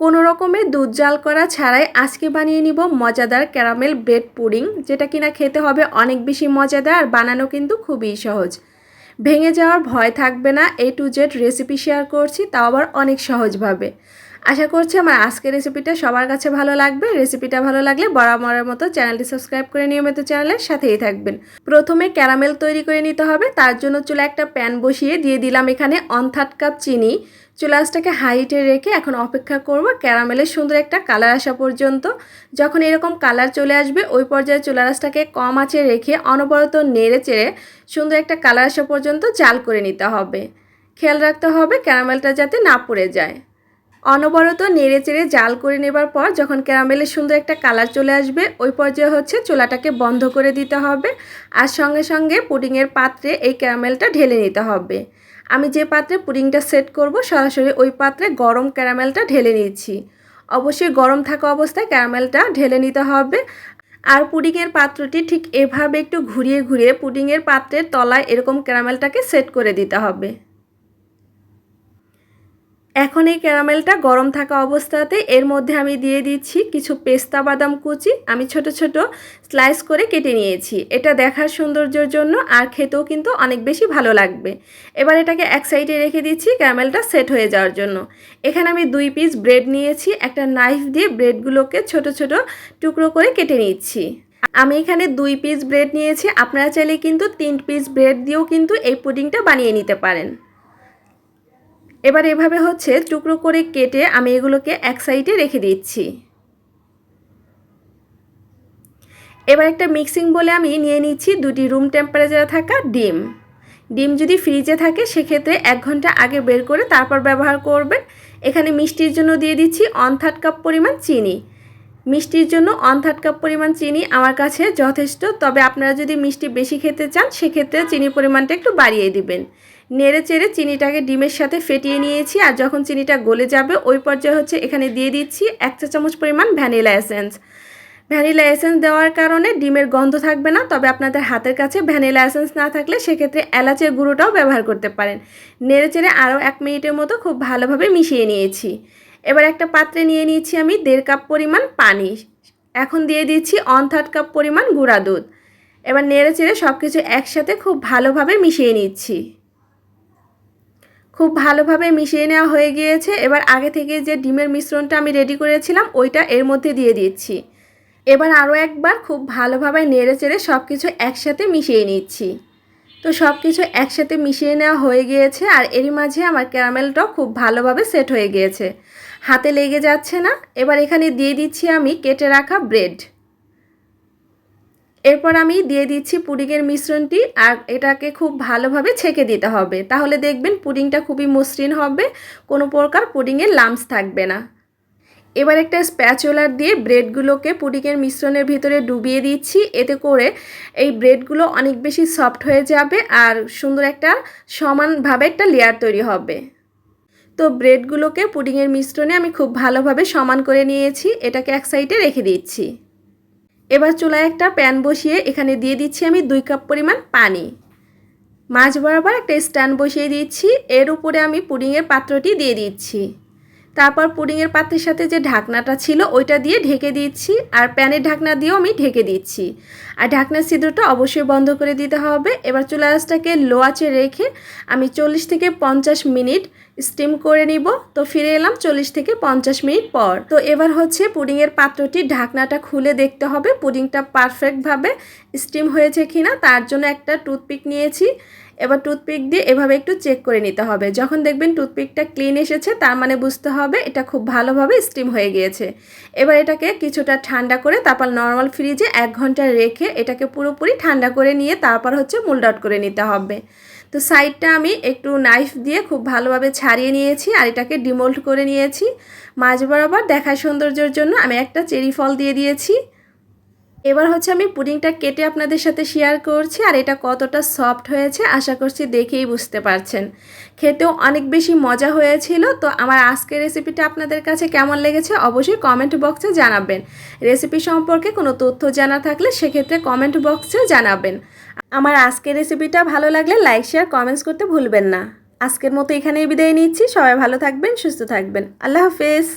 কোনো রকমের দুধ জাল করা ছাড়াই আজকে বানিয়ে নিব মজাদার ক্যারামেল ব্রেড পুডিং, যেটা কিনা খেতে হবে অনেক বেশি মজাদার আর বানানো কিন্তু খুবই সহজ। ভেঙে যাওয়ার ভয় থাকবে না, A to Z recipe share করছি, তাও আবার অনেক সহজভাবে। আশা করছি আমার আজকের রেসিপিটা সবার কাছে ভালো লাগবে। রেসিপিটা ভালো লাগলে বরাবরের মতো চ্যানেলটি সাবস্ক্রাইব করে নিয়মিত চ্যানেলের সাথেই থাকবেন। প্রথমে ক্যারামেল তৈরি করে নিতে হবে। তার জন্য চুলা একটা প্যান বসিয়ে দিয়ে দিলাম এখানে অন থার্ড কাপ চিনি। চুলাসটাকে হাইটে রেখে এখন অপেক্ষা করব ক্যারামেলের সুন্দর একটা কালার আসা পর্যন্ত। যখন এরকম কালার চলে আসবে, ওই পর্যায়ে চুলারাসটাকে কম আঁচে রেখে অনবরত নেড়ে চেড়ে সুন্দর একটা কালার আসা পর্যন্ত জাল করে নিতে হবে। খেয়াল রাখতে হবে ক্যারামেলটা যাতে না পড়ে যায়। অনবরত নেড়ে চেড়ে জাল করে নেবার পর যখন ক্যারামেলের সুন্দর একটা কালার চলে আসবে, ওই পর্যায়ে হচ্ছে চুলাটাকে বন্ধ করে দিতে হবে আর সঙ্গে সঙ্গে পুডিংয়ের পাত্রে এই ক্যারামেলটা ঢেলে নিতে হবে। আমি যে পাত্রে পুডিংটা সেট করব, সরাসরি ওই পাত্রে গরম ক্যারামেলটা ঢেলে নিচ্ছি অবশ্যই গরম থাকা অবস্থায় ক্যারামেলটা ঢেলে নিতে হবে আর পুডিংয়ের পাত্রটি ঠিক এভাবে একটু ঘুরিয়ে ঘুরিয়ে পুডিংয়ের পাত্রের তলায় এরকম ক্যারামেলটাকে সেট করে দিতে হবে। এখন এই ক্যারামেলটা গরম থাকা অবস্থাতে এর মধ্যে আমি দিয়ে দিচ্ছি কিছু পেস্তা বাদাম কুচি। আমি ছোট ছোট স্লাইস করে কেটে নিয়েছি। এটা দেখার সৌন্দর্যের জন্য আর খেতেও কিন্তু অনেক বেশি ভালো লাগবে। এবার এটাকে এক সাইডে রেখে দিচ্ছি ক্যারামেলটা সেট হয়ে যাওয়ার জন্য। এখানে আমি দুই পিস ব্রেড নিয়েছি। একটা নাইফ দিয়ে ব্রেডগুলোকে ছোট ছোট টুকরো করে কেটে নিচ্ছি। আমি এখানে দুই পিস ব্রেড নিয়েছি। আপনারা চাইলে কিন্তু তিন পিস ব্রেড দিয়েও কিন্তু এই পুডিংটা বানিয়ে নিতে পারেন। এবার এভাবে হচ্ছে টুকরো করে কেটে আমি এগুলোকে এক সাইডে রেখে দিচ্ছি। এবার একটা মিক্সিং বলে আমি নিয়ে নিচ্ছি দুটি রুম টেম্পারেচারে থাকা ডিম। ডিম যদি ফ্রিজে থাকে সেক্ষেত্রে এক ঘণ্টা আগে বের করে তারপর ব্যবহার করবেন। এখানে মিষ্টির জন্য দিয়ে দিচ্ছি অন থার্ড কাপ পরিমাণ চিনি। মিষ্টির জন্য অন থার্ড কাপ পরিমাণ চিনি আমার কাছে যথেষ্ট, তবে আপনারা যদি মিষ্টি বেশি খেতে চান সেক্ষেত্রে চিনির পরিমাণটা একটু বাড়িয়ে দিবেন। নেড়ে চেড়ে চিনিটাকে ডিমের সাথে ফেটিয়ে নিয়েছি আর যখন চিনিটা গলে যাবে, ওই পর্যায়ে হচ্ছে এখানে দিয়ে দিচ্ছি এক চা চামচ পরিমাণ ভ্যানিলা এসেন্স। ভ্যানিলা এসেন্স দেওয়ার কারণে ডিমের গন্ধ থাকবে না, তবে আপনাদের হাতের কাছে ভ্যানিলা এসেন্স না থাকলে সেক্ষেত্রে এলাচের গুঁড়োটাও ব্যবহার করতে পারেন। নেড়ে চেড়ে আরও এক মিনিটের মতো খুব ভালোভাবে মিশিয়ে নিয়েছি। এবার একটা পাত্রে নিয়ে নিয়েছি আমি দেড় কাপ পরিমাণ পানি। এখন দিয়ে দিচ্ছি অন থার্ড কাপ পরিমাণ গুঁড়া দুধ। এবার নেড়ে চেড়ে সব কিছু একসাথে খুব ভালোভাবে মিশিয়ে নিচ্ছি। খুব ভালোভাবে মিশিয়ে নেওয়া হয়ে গিয়েছে। এবার আগে থেকে যে ডিমের মিশ্রণটা আমি রেডি করেছিলাম, ওইটা এর মধ্যে দিয়ে দিচ্ছি। এবার আরও একবার খুব ভালোভাবে নেড়ে চেড়ে সব কিছু একসাথে মিশিয়ে নিচ্ছি। তো সব কিছু একসাথে মিশিয়ে নেওয়া হয়ে গিয়েছে আর এরই মাঝে আমার ক্যারামেলটাও খুব ভালোভাবে সেট হয়ে গিয়েছে। হাতে লেগে যাচ্ছে না। এবার এখানে দিয়ে দিচ্ছি আমি কেটে রাখা ব্রেড। এরপর আমি দিয়ে দিচ্ছি পুডিংয়ের মিশ্রণটি আর এটাকে খুব ভালোভাবে ছেঁকে দিতে হবে। তাহলে দেখবেন পুডিংটা খুবই মসৃণ হবে, কোনো প্রকার পুডিংয়ের লামস থাকবে না। এবার একটা স্প্যাচুলার দিয়ে ব্রেডগুলোকে পুডিংয়ের মিশ্রণের ভিতরে ডুবিয়ে দিচ্ছি। এতে করে এই ব্রেডগুলো অনেক বেশি সফট হয়ে যাবে আর সুন্দর একটা সমানভাবে একটা লেয়ার তৈরি হবে। তো ব্রেডগুলোকে পুডিংয়ের মিশ্রণে আমি খুব ভালোভাবে সমান করে নিয়েছি। এটাকে এক সাইডে রেখে দিচ্ছি। এবার চুলায় একটা প্যান বসিয়ে এখানে দিয়ে দিচ্ছি আমি দুই কাপ পরিমাণ পানি। মাছ বরাবর একটা স্ট্যান্ড বসিয়ে দিচ্ছি। এর উপরে আমি পুডিংয়ের পাত্রটি দিয়ে দিচ্ছি। তারপর পুডিংয়ের পাত্রের সাথে যে ঢাকনাটা ছিল, ওইটা দিয়ে ঢেকে দিচ্ছি আর প্যানের ঢাকনা দিয়েও আমি ঢেকে দিচ্ছি। আর ঢাকনার ছিদ্রটা অবশ্যই বন্ধ করে দিতে হবে। এবার চুলা আঁচটাকে লো আঁচে রেখে আমি চল্লিশ থেকে পঞ্চাশ মিনিট স্টিম করে নিব। তো ফিরে এলাম চল্লিশ থেকে পঞ্চাশ মিনিট পর। তো এবার হচ্ছে পুডিংয়ের পাত্রটির ঢাকনাটা খুলে দেখতে হবে পুডিংটা পারফেক্টভাবে স্টিম হয়েছে কিনা। তার জন্য একটা টুথপিক নিয়েছি। এবার টুথপিক দিয়ে এভাবে একটু চেক করে নিতে হবে। যখন দেখবেন টুথপিকটা ক্লিন এসেছে, তার মানে বুঝতে হবে এটা খুব ভালোভাবে স্টিম হয়ে গিয়েছে। এবার এটাকে কিছুটা ঠান্ডা করে তারপর নর্মাল ফ্রিজে এক ঘণ্টা রেখে এটাকে পুরোপুরি ঠান্ডা করে নিয়ে তারপর হচ্ছে মুল্ড আউট করে নিতে হবে। তো সাইডটা আমি একটু নাইফ দিয়ে খুব ভালোভাবে ছাড়িয়ে নিয়েছি আর এটাকে ডিমোল্ড করে নিয়েছি। মাছ বরাবর দেখার সৌন্দর্যের জন্য আমি একটা চেরি ফল দিয়ে দিয়েছি। এবার হচ্ছে আমি পুডিংটা কেটে আপনাদের সাথে শেয়ার করছি আর এটা কতটা সফট হয়েছে আশা করছি দেখেই বুঝতে পারছেন। খেতেও অনেক বেশি মজা হয়েছিল, তো আমার আজকের রেসিপিটা আপনাদের কাছে কেমন লেগেছে অবশ্যই কমেন্ট বক্সে জানাবেন। রেসিপি সম্পর্কে কোনো তথ্য জানা থাকলে সেক্ষেত্রে কমেন্ট বক্সে জানাবেন। আমার আজকের রেসিপিটা ভালো লাগলে লাইক শেয়ার কমেন্টস করতে ভুলবেন না। আজকের মতো এখানেই বিদায় নিচ্ছি, সবাই ভালো থাকবেন, সুস্থ থাকবেন। আল্লাহ হাফেজ।